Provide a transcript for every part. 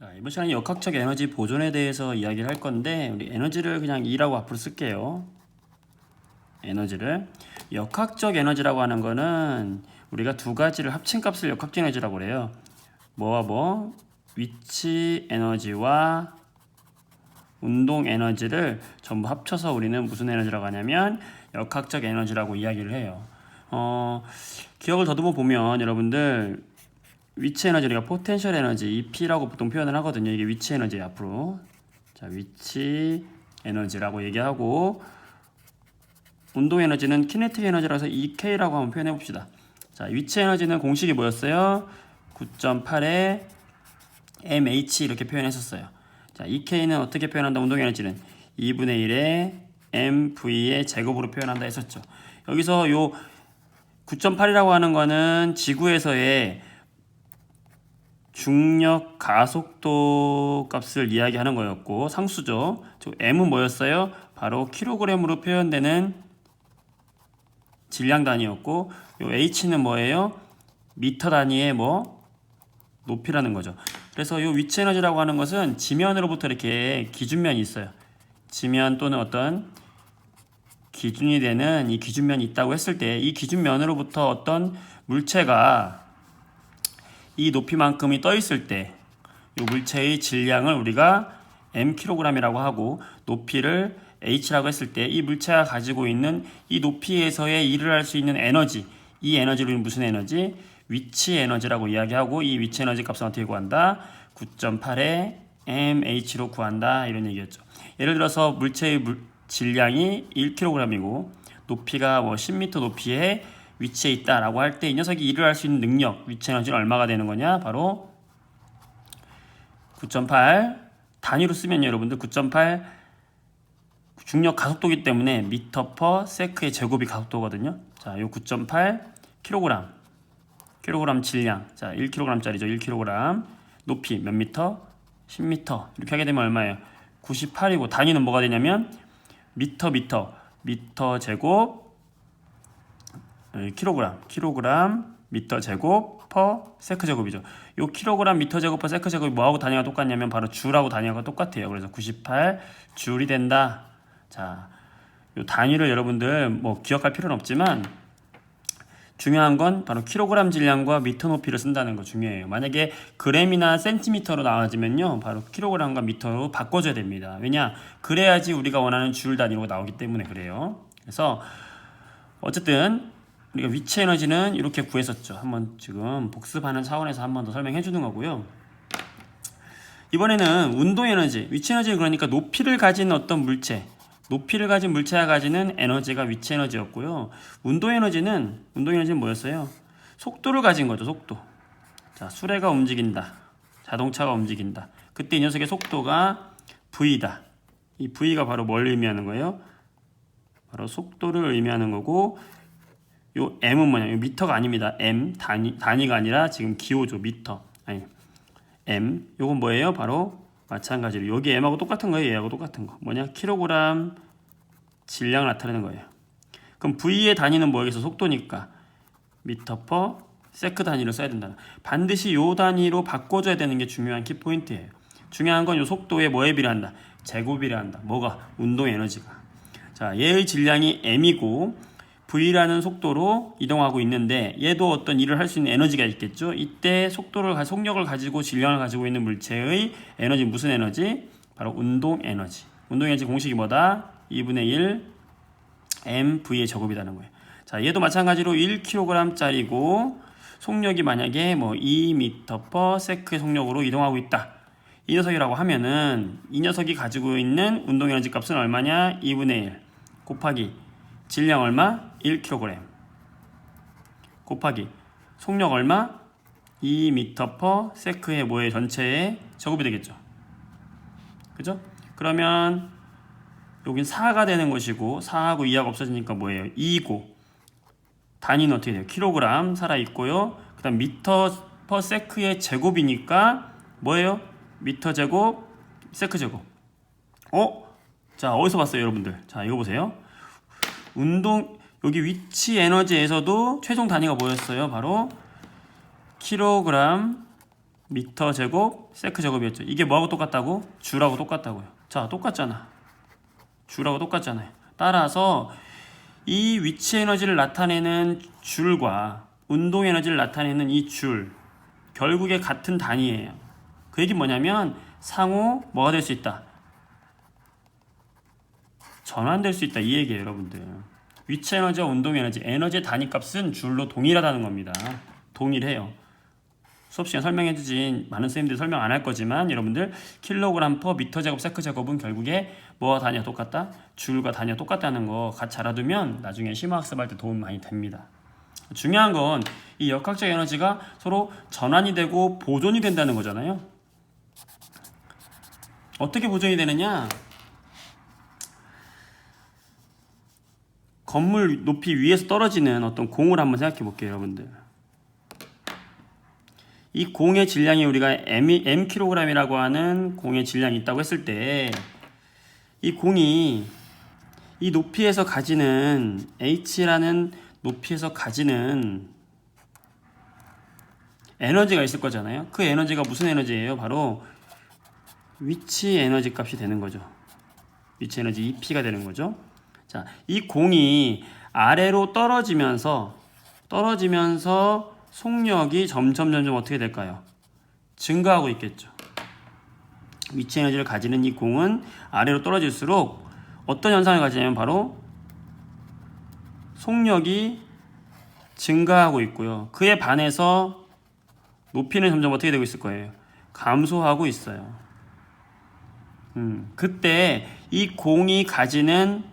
자, 이번 시간에 역학적 에너지 보존에 대해서 이야기를 할 건데 우리 에너지를 그냥 E라고 앞으로 쓸게요. 에너지를 역학적 에너지라고 하는 거는 우리가 두 가지를 합친 값을 역학적 에너지라고 그래요. 뭐와 뭐 위치 에너지와 운동 에너지를 전부 합쳐서 우리는 무슨 에너지라고 하냐면 역학적 에너지라고 이야기를 해요. 어, 기억을 더듬어 보면 여러분들 위치 에너지 우리가 포텐셜 에너지 EP라고 보통 표현을 하거든요. 이게 위치 에너지 앞으로 자 위치 에너지라고 얘기하고 운동 에너지는 키네틱 에너지라서 EK라고 한번 표현해 봅시다. 자 위치 에너지는 공식이 뭐였어요? 9.8에 mh 이렇게 표현했었어요. 자 EK는 어떻게 표현한다? 운동 에너지는 2분의 1에 mv의 제곱으로 표현한다 했었죠. 여기서 요 9.8이라고 하는 거는 지구에서의 중력 가속도 값을 이야기하는 거였고 상수죠. 저 m은 뭐였어요? 바로 킬로그램으로 표현되는 질량 단위였고 요 h는 뭐예요? 미터 단위의 뭐 높이라는 거죠. 그래서 요 위치 에너지라고 하는 것은 지면으로부터 이렇게 기준면이 있어요. 지면 또는 어떤 기준이 되는 이 기준면이 있다고 했을 때 이 기준면으로부터 어떤 물체가 이 높이만큼이 떠 있을 때 이 물체의 질량을 우리가 m kg이라고 하고 높이를 h라고 했을 때 이 물체가 가지고 있는 이 높이에서의 일을 할 수 있는 에너지 이 에너지를 무슨 에너지? 위치 에너지라고 이야기하고 이 위치 에너지 값은 어떻게 구한다? 9.8에 mh로 구한다 이런 얘기였죠. 예를 들어서 물체의 물, 질량이 1kg이고 높이가 뭐 10m 높이에 위치에 있다라고 할 때 이 녀석이 일을 할 수 있는 능력 위치 에너지는 얼마가 되는 거냐? 바로 9.8 단위로 쓰면 여러분들 9.8 중력 가속도기 때문에 미터 퍼 세크의 제곱이 가속도거든요. 자, 요 9.8 킬로그램. 킬로그램 질량. 자, 1kg짜리죠. 1kg. 높이 몇 미터? 10m. 이렇게 하게 되면 얼마예요? 98이고 단위는 뭐가 되냐면 미터 미터 미터 제곱 에, 킬로그램 킬로그램 미터 제곱 퍼 세크 제곱이죠. 요 킬로그램 미터 제곱 퍼 세크 제곱이 뭐하고 단위가 똑같냐면 바로 줄하고 단위가 똑같아요. 그래서 98 줄이 된다. 자, 요 단위를 여러분들 뭐 기억할 필요는 없지만 중요한 건 바로 킬로그램 질량과 미터 높이를 쓴다는 거 중요해요. 만약에 그램이나 센티미터로 나와지면요, 바로 킬로그램과 미터로 바꿔줘야 됩니다. 왜냐, 그래야지 우리가 원하는 줄 단위로 나오기 때문에 그래요. 그래서 어쨌든 우리가 위치 에너지는 이렇게 구했었죠. 한번 지금 복습하는 차원에서 한 번 더 설명해 주는 거고요. 이번에는 운동 에너지, 위치 에너지는 그러니까 높이를 가진 어떤 물체, 높이를 가진 물체가 가지는 에너지가 위치 에너지였고요. 운동 에너지는 운동 에너지는 뭐였어요? 속도를 가진 거죠. 속도. 자, 수레가 움직인다. 자동차가 움직인다. 그때 이 녀석의 속도가 v다. 이 v가 바로 뭘 의미하는 거예요? 바로 속도를 의미하는 거고 요 m은 뭐냐? 요 미터가 아닙니다. m 단위 단위가 아니라 지금 기호죠. 미터. 아니 m 요건 뭐예요? 바로 마찬가지로 여기 m하고 똑같은 거예요. 얘하고 똑같은 거. 뭐냐? 킬로그램 질량을 나타내는 거예요. 그럼 v의 단위는 뭐겠어? 속도니까 미터 퍼 세크 단위로 써야 된다. 반드시 요 단위로 바꿔줘야 되는 게 중요한 키 포인트예요. 중요한 건 요 속도에 뭐에 비례한다? 제곱이 비례한다. 뭐가? 운동 에너지가. 자, 얘의 질량이 m이고 v라는 속도로 이동하고 있는데 얘도 어떤 일을 할 수 있는 에너지가 있겠죠. 이때 속도를 가- 속력을 가지고 질량을 가지고 있는 물체의 에너지 무슨 에너지? 바로 운동 에너지. 운동 에너지 공식이 뭐다? 2분의 1 mv의 제곱이라는 거예요. 자, 얘도 마찬가지로 1kg짜리고 속력이 만약에 뭐 2m/s의 속력으로 이동하고 있다. 이 녀석이라고 하면은 이 녀석이 가지고 있는 운동 에너지 값은 얼마냐? 2분의 1 곱하기 질량 얼마? 1kg 곱하기 속력 얼마? 2m/s의 뭐의 전체의 제곱이 되겠죠. 그죠? 그러면 여긴 4가 되는 것이고 4하고 2하고 없어지니까 뭐예요? 2고 단위는 어떻게 돼요? 킬로그램 살아 있고요. 그 다음 미터 퍼 세크의 제곱이니까 뭐예요? 미터 제곱 세크 제곱. 어? 자 어디서 봤어요, 여러분들? 자 이거 보세요. 운동 여기 위치 에너지에서도 최종 단위가 뭐였어요? 바로 킬로그램 미터 제곱 세크 제곱이었죠. 이게 뭐하고 똑같다고? 주라고 똑같다고요. 자, 똑같잖아. 주라고 똑같잖아요. 따라서 이 위치 에너지를 나타내는 줄과 운동 에너지를 나타내는 이 줄 결국에 같은 단위예요. 그 얘기 뭐냐면 상호 뭐가 될 수 있다. 전환될 수 있다 이 얘기예요, 여러분들. 위치 에너지와 운동 에너지, 에너지의 단위 값은 줄로 동일하다는 겁니다. 동일해요. 수업 시간 설명해 주신 많은 선생님들이 설명 안 할 거지만 여러분들 킬로그램 퍼 미터 제곱 세크 제곱은 결국에 뭐와 단위가 똑같다? 줄과 단위가 똑같다는 거 같이 알아두면 나중에 심화학습할 때 도움 많이 됩니다. 중요한 건 이 역학적 에너지가 서로 전환이 되고 보존이 된다는 거잖아요. 어떻게 보존이 되느냐? 건물 높이 위에서 떨어지는 어떤 공을 한번 생각해 볼게요, 여러분들. 이 공의 질량이 우리가 m, m kg이라고 하는 공의 질량이 있다고 했을 때 이 공이 이 높이에서 가지는 h라는 높이에서 가지는 에너지가 있을 거잖아요. 그 에너지가 무슨 에너지예요? 바로 위치 에너지 값이 되는 거죠. 위치 에너지 EP가 되는 거죠. 자, 이 공이 아래로 떨어지면서 떨어지면서 속력이 점점 점점 어떻게 될까요? 증가하고 있겠죠. 위치 에너지를 가지는 이 공은 아래로 떨어질수록 어떤 현상을 가지냐면 바로 속력이 증가하고 있고요. 그에 반해서 높이는 점점 어떻게 되고 있을 거예요? 감소하고 있어요. 음, 그때 이 공이 가지는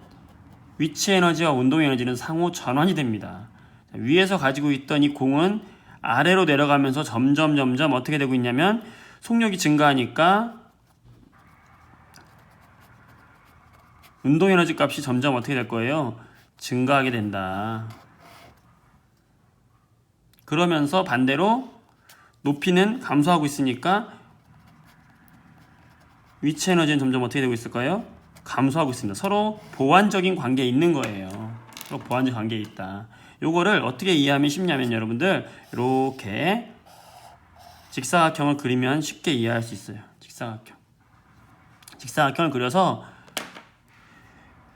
위치 에너지와 운동 에너지는 상호 전환이 됩니다. 위에서 가지고 있던 이 공은 아래로 내려가면서 점점 점점 어떻게 되고 있냐면 속력이 증가하니까 운동 에너지 값이 점점 어떻게 될 거예요? 증가하게 된다. 그러면서 반대로 높이는 감소하고 있으니까 위치 에너지는 점점 어떻게 되고 있을까요? 감소하고 있습니다. 서로 보완적인 관계에 있는 거예요. 서로 보완적 관계에 있다. 요거를 어떻게 이해하면 쉽냐면 여러분들 이렇게 직사각형을 그리면 쉽게 이해할 수 있어요. 직사각형. 직사각형을 그려서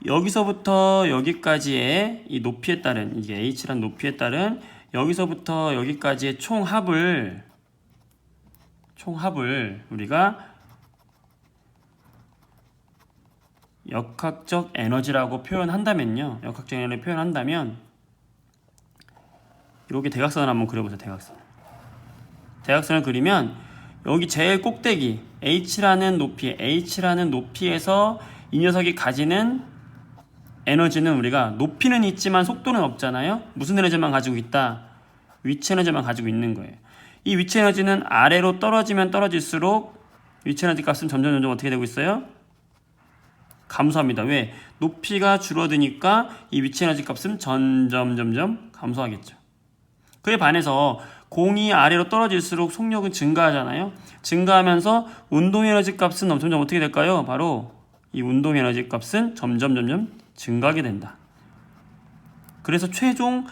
여기서부터 여기까지의 이 높이에 따른 이게 h란 높이에 따른 여기서부터 여기까지의 총합을 총합을 우리가 역학적 에너지라고 표현한다면요. 역학적 에너지를 표현한다면 이렇게 대각선을 한번 그려보세요. 대각선. 대각선을 그리면 여기 제일 꼭대기 h라는 높이, h라는 높이에서 이 녀석이 가지는 에너지는 우리가 높이는 있지만 속도는 없잖아요. 무슨 에너지만 가지고 있다? 위치 에너지만 가지고 있는 거예요. 이 위치 에너지는 아래로 떨어지면 떨어질수록 위치 에너지 값은 점점 점점 어떻게 되고 있어요? 감소합니다. 왜? 높이가 줄어드니까 이 위치 에너지 값은 점점 점점 감소하겠죠. 그에 반해서 공이 아래로 떨어질수록 속력은 증가하잖아요. 증가하면서 운동 에너지 값은 점점 어떻게 될까요? 바로 이 운동 에너지 값은 점점 점점 증가하게 된다. 그래서 최종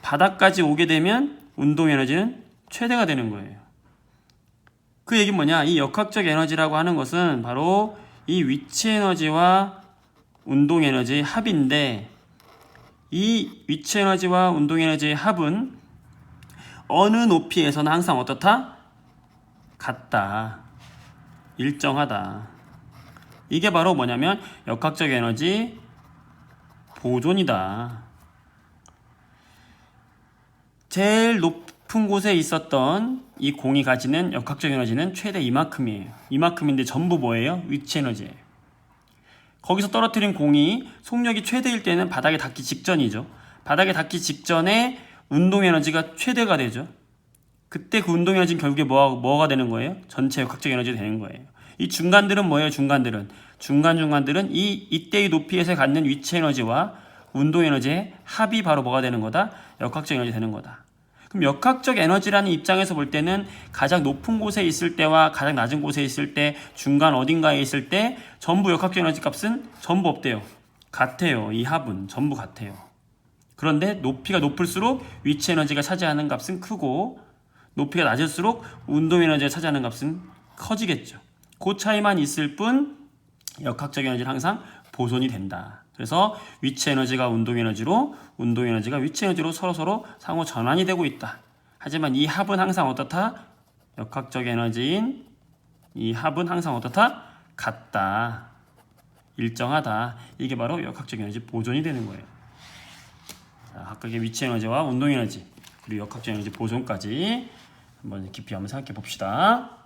바닥까지 오게 되면 운동 에너지는 최대가 되는 거예요. 그 얘기는 뭐냐? 이 역학적 에너지라고 하는 것은 바로 이 위치 에너지와 운동 에너지의 합인데 이 위치 에너지와 운동 에너지의 합은 어느 높이에서는 항상 어떻다? 같다. 일정하다. 이게 바로 뭐냐면 역학적 에너지 보존이다. 제일 높 은 곳에 있었던 이 공이 가지는 역학적 에너지는 최대 이만큼이에요. 이만큼인데 전부 뭐예요? 위치 에너지예요. 거기서 떨어뜨린 공이 속력이 최대일 때는 바닥에 닿기 직전이죠. 바닥에 닿기 직전에 운동 에너지가 최대가 되죠. 그때 그 운동 에너지는 결국에 뭐가, 뭐가 되는 거예요? 전체 역학적 에너지가 되는 거예요. 이 중간들은 뭐예요? 중간들은 중간 중간들은 이 이때의 높이에서 갖는 위치 에너지와 운동 에너지의 합이 바로 뭐가 되는 거다? 역학적 에너지 되는 거다. 그럼 역학적 에너지라는 입장에서 볼 때는 가장 높은 곳에 있을 때와 가장 낮은 곳에 있을 때 중간 어딘가에 있을 때 전부 역학적 에너지 값은 전부 없대요. 같아요. 이 합은 전부 같아요. 그런데 높이가 높을수록 위치 에너지가 차지하는 값은 크고 높이가 낮을수록 운동 에너지가 차지하는 값은 커지겠죠. 그 차이만 있을 뿐 역학적 에너지는 항상 보존이 된다. 그래서 위치 에너지가 운동 에너지로 운동 에너지가 위치 에너지로 서로 서로 상호 전환이 되고 있다. 하지만 이 합은 항상 어떻다? 역학적 에너지인 이 합은 항상 어떻다? 같다. 일정하다. 이게 바로 역학적 에너지 보존이 되는 거예요. 자, 각각의 위치 에너지와 운동 에너지 그리고 역학적 에너지 보존까지 한번 깊이 한번 생각해 봅시다.